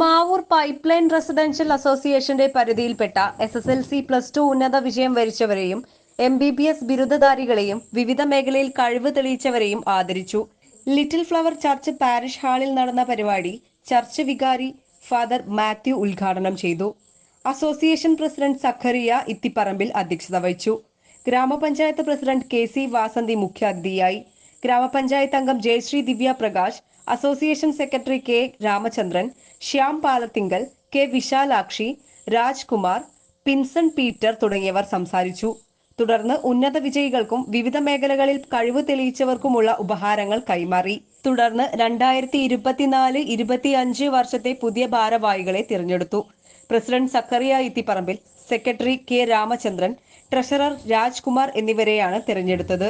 Mavoor pipe line residential അസോസിയേഷന്റെ പരിധിയിൽപ്പെട്ട S S L C plus two ഉന്നത വിജയം വരിച്ചവരെയും എം ബി ബി എസ് ബിരുദധാരികളെയും വിവിധ മേഖലയിൽ കഴിവ് തെളിയിച്ചവരെയും ആദരിച്ചു. ലിറ്റിൽ ഫ്ലവർ ചർച്ച് പാരിഷ് ഹാളിൽ നടന്ന പരിപാടി ചർച്ച് വികാരി ഫാദർ മാത്യു ഉദ്ഘാടനം ചെയ്തു. അസോസിയേഷൻ പ്രസിഡന്റ് സഖറിയ ഇത്തിപ്പറമ്പിൽ അധ്യക്ഷത വഹിച്ചു. ഗ്രാമപഞ്ചായത്ത് പ്രസിഡന്റ് കെ സി വാസന്തി മുഖ്യാതിഥിയായി. ഗ്രാമപഞ്ചായത്ത് അംഗം Jayashree Divya Prakash association secretary K Ramachandran Shyam Palathinkal K Vishalakshi Rajkumar Pinson Peter തുടങ്ങിയവർ സംസാരിച്ചു. തുടർന്ന് ഉന്നത വിജയികൾക്കും വിവിധ മേഖലകളിൽ കഴിവ് തെളിയിച്ചവർക്കുമുള്ള ഉപഹാരങ്ങൾ കൈമാറി. തുടർന്ന് രണ്ടായിരത്തി ഇരുപത്തിനാല് ഇരുപത്തിയഞ്ച് വർഷത്തെ പുതിയ ഭാരവാഹികളെ തിരഞ്ഞെടുത്തു. President Zacharia Ithipparambil secretary K Ramachandran treasurer Rajkumar എന്നിവരെയാണ് തിരഞ്ഞെടുത്തത്.